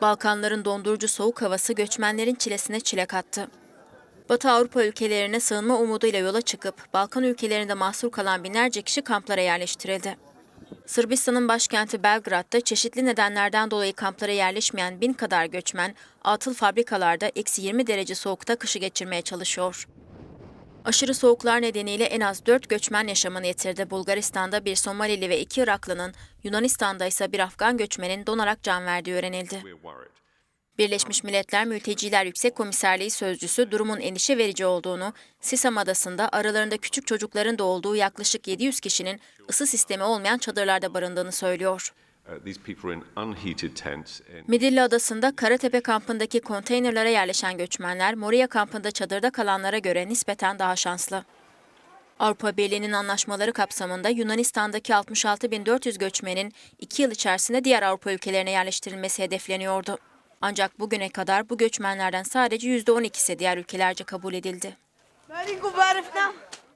Balkanların dondurucu soğuk havası göçmenlerin çilesine çile kattı. Batı Avrupa ülkelerine sığınma umuduyla yola çıkıp Balkan ülkelerinde mahsur kalan binlerce kişi kamplara yerleştirildi. Sırbistan'ın başkenti Belgrad'da çeşitli nedenlerden dolayı kamplara yerleşmeyen bin kadar göçmen, atıl fabrikalarda eksi 20 derece soğukta kışı geçirmeye çalışıyor. Aşırı soğuklar nedeniyle en az 4 göçmen yaşamını yitirdi. Bulgaristan'da bir Somalili ve iki Iraklı'nın, Yunanistan'da ise bir Afgan göçmenin donarak can verdiği öğrenildi. Birleşmiş Milletler Mülteciler Yüksek Komiserliği sözcüsü durumun endişe verici olduğunu, Sisam Adası'nda aralarında küçük çocukların da olduğu yaklaşık 700 kişinin ısı sistemi olmayan çadırlarda barındığını söylüyor. Uh, these people are in unheated tents in Midilli Adası'nda Karatepe kampındaki konteynerlara yerleşen göçmenler, Moria kampında çadırda kalanlara göre nispeten daha şanslı. Avrupa Birliği'nin anlaşmaları kapsamında Yunanistan'daki 66.400 göçmenin 2 yıl içerisinde diğer Avrupa ülkelerine yerleştirilmesi hedefleniyordu. Ancak bugüne kadar bu göçmenlerden sadece %12'si diğer ülkelerce kabul edildi.